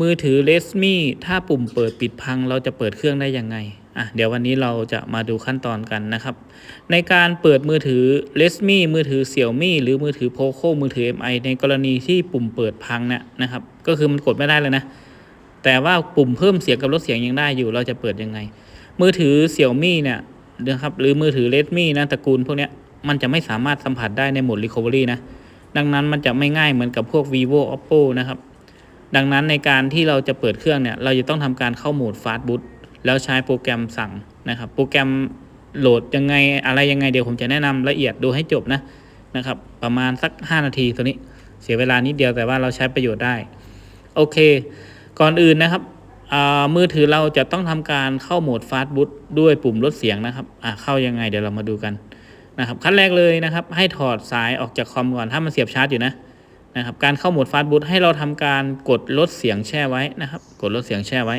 มือถือ Resmi ถ้าปุ่มเปิดปิดพังเราจะเปิดเครื่องได้ยังไงอะเดี๋ยววันนี้เราจะมาดูขั้นตอนกันนะครับ ในการเปิดมือถือ Resmi มือถือ Xiaomi หรือมือถือ Poco มือถือ MI ในกรณีที่ปุ่มเปิดพังเนี่ยนะครับ ก็คือมันกดไม่ได้เลยนะ แต่ว่าปุ่มเพิ่มเสียงกับลดเสียงยังได้อยู่เราจะเปิดยังไง มือถือ Xiaomi เนี่ยนะครับหรือมือถือ Redmi นะตระกูลพวกเนี้ยมันจะไม่สามารถสัมผัสได้ในโหมด Recovery นะดังนั้นมันจะไม่ง่ายเหมือนกับพวก vivo oppo นะครับ ดังนั้นในการที่เราจะเปิดเครื่องเนี่ย เราจะต้องทำการเข้าโหมด fast boot แล้วใช้โปรแกรมสั่งนะครับ โปรแกรมโหลดยังไงอะไรยังไงเดี๋ยวผมจะแนะนำละเอียดดูให้จบนะนะครับ ประมาณสัก 5 นาทีตัวนี้เสียเวลานิดเดียวแต่ว่าเราใช้ประโยชน์ได้ โอเค ก่อนอื่นนะครับมือถือเราจะต้องทำการเข้าโหมด fast boot ด้วยปุ่มลดเสียงนะครับอ่าเข้ายังไงเดี๋ยวเรามาดูกันนะครับขั้นแรกเลยนะครับ ให้ถอดสายออกจากคอมก่อนถ้ามันเสียบชาร์จอยู่นะ นะครับการเข้าโหมดฟาสต์บูทให้เราทำการกดลดเสียงแช่ไว้นะครับ กดลดเสียงแช่ไว้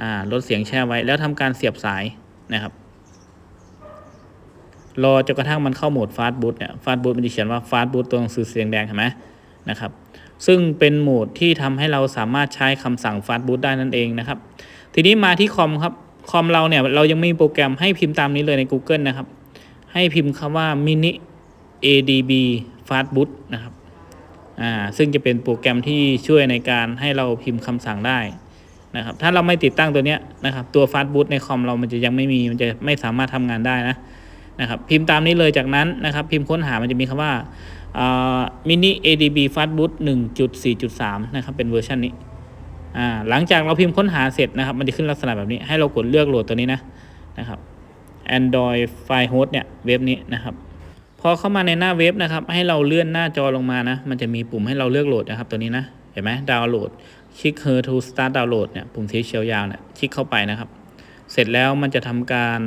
อ่าลดเสียงแช่ไว้ แล้วทำการเสียบสายนะครับรอจนกระทั่งมันเข้าโหมดฟาสต์บูทเนี่ยฟาสต์บูทมันจะเขียนว่าฟาสต์บูทตัวหนังสือเสียงแดงเห็นไหมนะครับ ซึ่งเป็นโหมดที่ทำให้เราสามารถใช้คำสั่งฟาสต์บูทได้นั่นเองนะครับ ทีนี้มาที่คอมครับคอมเราเนี่ยเรายังไม่มีโปรแกรมให้พิมพ์ตามนี้เลยใน Google นะครับ ให้พิมพ์คำว่า mini adb fastboot นะครับ อ่าซึ่งจะเป็นโปรแกรมที่ช่วยในการให้เราพิมพ์คำสั่งได้นะครับถ้าเราไม่ติดตั้งตัวเนี้ยนะครับตัว fastboot ในคอมเรามันจะยังไม่มีมันจะไม่สามารถทำงานได้นะนะครับพิมพ์ตามนี้เลยจากนั้นนะครับพิมพ์ค้นหามันจะมีคำว่า mini adb fastboot 1.4.3 นะครับเป็นเวอร์ชันนี้อ่าหลังจากเราพิมพ์ค้นหาเสร็จนะครับ มันจะขึ้นลักษณะแบบนี้ให้เรากดเลือกโหลดตัวนี้นะนะครับ Android File Host เนี่ยเว็บนี้นะครับ พอเข้ามาในหน้าเว็บนะครับ ให้เราเลื่อนหน้าจอลงมานะ มันจะมีปุ่มให้เราเลือกโหลดนะครับ ตัวนี้นะ เห็นไหมดาวน์โหลดคลิก Her to start download เนี่ย ปุ่มสีเขียวยาวเนี่ย คลิกเข้าไปนะครับ เสร็จแล้วมันจะทำการ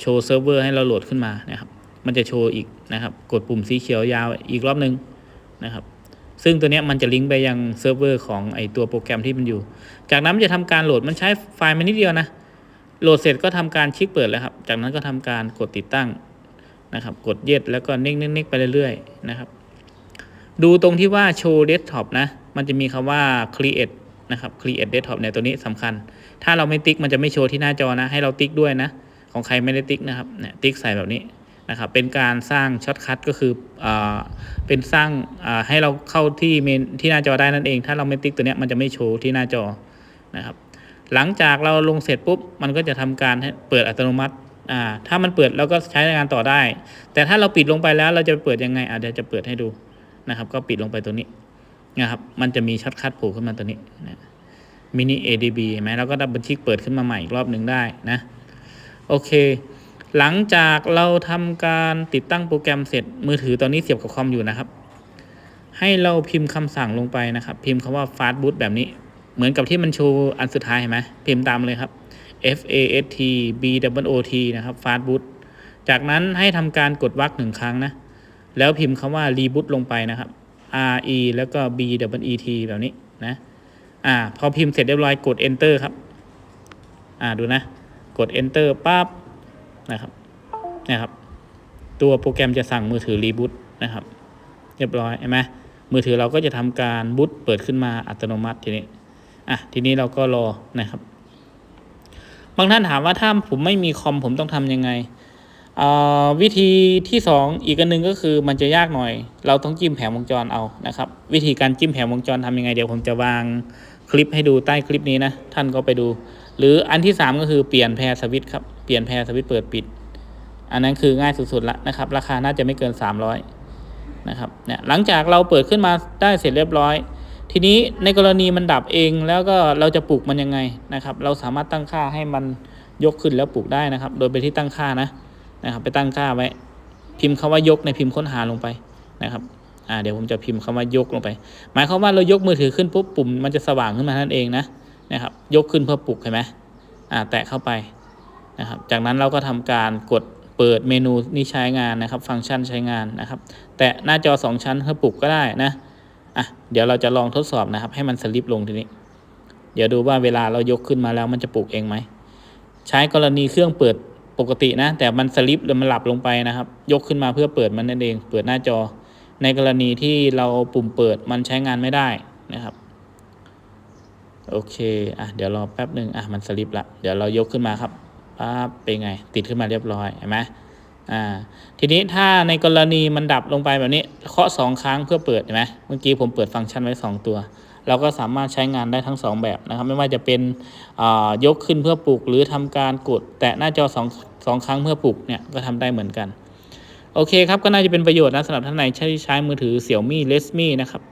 โชว์เซิร์ฟเวอร์ให้เราโหลดขึ้นมานะครับ มันจะโชว์อีกนะครับ กดปุ่มสีเขียวยาวอีกรอบนึงนะครับซึ่งตัวนี้มันจะลิงก์ไปยังเซิร์ฟเวอร์ของไอตัวโปรแกรมที่มันอยู่ จากนั้นมันจะทำการโหลด มันใช้ไฟล์มานิดเดียวนะ โหลดเสร็จก็ทำการคลิกเปิดแล้วครับ จากนั้นก็ทำการกดติดตั้ง นะครับกดเย็ดแล้วก็เน็กๆไปเรื่อยๆนะครับ ดูตรงที่ว่าโชว์เดสก์ท็อปนะ มันจะมีคำว่า create นะครับ create desktop เนี่ยตัวนี้สำคัญ ถ้าเราไม่ติ๊กมันจะไม่โชว์ที่หน้าจอนะ ให้เราติ๊กด้วยนะ ของใครไม่ได้ติ๊กนะครับเนี่ยติ๊กใส่แบบนี้นะครับ เป็นการสร้างช็อตคัทก็คืออ่าเป็นสร้างอ่าให้เราเข้าที่เมนที่หน้าจอได้นั่นเอง ถ้าเราไม่ติ๊กตัวเนี้ยมันจะไม่โชว์ที่หน้าจอนะครับ หลังจากเราลงเสร็จปุ๊บ มันก็จะทำการเปิดอัตโนมัติ อ่าถ้ามันเปิดเราก็ใช้งานต่อได้ แต่ถ้าเราปิดลงไปแล้วเราจะเปิดยังไงอ่าเดี๋ยวจะเปิดให้ดูนะครับ ก็ปิดลงไปตัวนี้นะครับ มันจะมีช็อตคัทโผล่ขึ้นมาตัวนี้นะมินิ ADB เห็นไหมเราก็ดับเบิลคลิกเปิดขึ้นมาใหม่อีกรอบหนึ่งได้นะ โอเค หลังจากเราทำการติดตั้งโปรแกรมเสร็จมือถือตอนนี้เสียบกับคอมอยู่นะครับ ให้เราพิมพ์คำสั่งลงไปนะครับ พิมพ์คำว่า fast boot แบบนี้ เหมือนกับที่มันโชว์อันสุดท้ายเห็นไหมพิมพ์ตามเลยครับ F A S T B W O T นะครับ fast boot จากนั้นให้ทำการกดวรรคหนึ่งครั้งนะ แล้วพิมพ์คำว่า reboot ลงไปนะครับ R E แล้วก็ B W E T แบบนี้นะ อ่า พอพิมพ์เสร็จเรียบร้อยกด enter ครับ อ่า ดูนะ กด enter ปั๊บ นะครับ นะครับ ตัวโปรแกรมจะสั่งมือถือ reboot นะครับ เรียบร้อยเห็นไหมมือถือเราก็จะทำการบูตเปิดขึ้นมาอัตโนมัติทีนี้ อะ ทีนี้เราก็รอนะครับ บางท่านถามว่าถ้าผมไม่มีคอมผมต้องทำยังไง วิธีที่ 2 อีกอันหนึ่งก็คือมันจะยากหน่อย เราต้องจิ้มแผงวงจรเอานะครับ วิธีการจิ้มแผงวงจรทำยังไง เดี๋ยวผมจะวางคลิปให้ดูใต้คลิปนี้นะ ท่านก็ไปดู หรืออันที่ 3 ก็คือเปลี่ยนแพรสวิตช์ครับเปลี่ยนแพรสวิตช์เปิดปิด อันนั้นคือง่ายสุดๆละนะครับ ราคาน่าจะไม่เกิน 300นะครับเนี่ยหลังจากเราเปิดขึ้นมาได้เสร็จเรียบร้อย ทีนี้ในกรณีมันดับเองแล้วก็เราจะปลุกมันยังไงนะครับ เราสามารถตั้งค่าให้มันยกขึ้นแล้วปลุกได้นะครับ โดยไปที่ตั้งค่านะนะครับ ไปตั้งค่าไว้ พิมพ์คำว่ายกในพิมพ์ค้นหาลงไปนะครับอ่าเดี๋ยวผมจะพิมพ์คำว่ายกลงไป หมายความว่าเรายกมือถือขึ้นปุ๊บปุ่มมันจะสว่างขึ้นมานั่นเองนะนะครับ ยกขึ้นเพื่อปลุกเห็นไหมอ่าแตะเข้าไปนะครับ จากนั้นเราก็ทำการกดเปิดเมนูนี้ใช้งานนะครับ ฟังก์ชันใช้งานนะครับ แตะหน้าจอ 2 ชั้นเพื่อปลุกก็ได้นะ อะเดี๋ยวเราจะลองทดสอบนะครับ ให้มันสลิปลงทีนี้ เดี๋ยวดูว่าเวลาเรายกขึ้นมาแล้วมันจะปลุกเองไหม ใช้กรณีเครื่องเปิดปกตินะ แต่มันสลิปหรือมันหลับลงไปนะครับ ยกขึ้นมาเพื่อเปิดมันนั่นเอง เปิดหน้าจอ ในกรณีที่เราปุ่มเปิดมันใช้งานไม่ได้นะครับ โอเคอะเดี๋ยวรอแป๊บหนึ่งอะมันสลิปละเดี๋ยวเรายกขึ้นมาครับปั๊บเป็นไง ติดขึ้นมาเรียบร้อยเห็นไหม อ่าทีนี้ถ้าในกรณีมันดับลงไปแบบนี้เคาะสองครั้งเพื่อเปิดเห็นไหมเมื่อกี้ผมเปิดฟังก์ชันไว้ 2 ตัว เราก็สามารถใช้งานได้ทั้ง 2 แบบนะครับ ไม่ว่าจะเป็นยกขึ้นเพื่อปลุกหรือทำการกด แตะหน้าจอสองสองครั้งเพื่อปลุกเนี่ยก็ทำได้เหมือนกัน โอเคครับก็น่าจะเป็นประโยชน์นะสำหรับท่านไหนใช้ใช้มือถือ Xiaomi Redmi นะครับ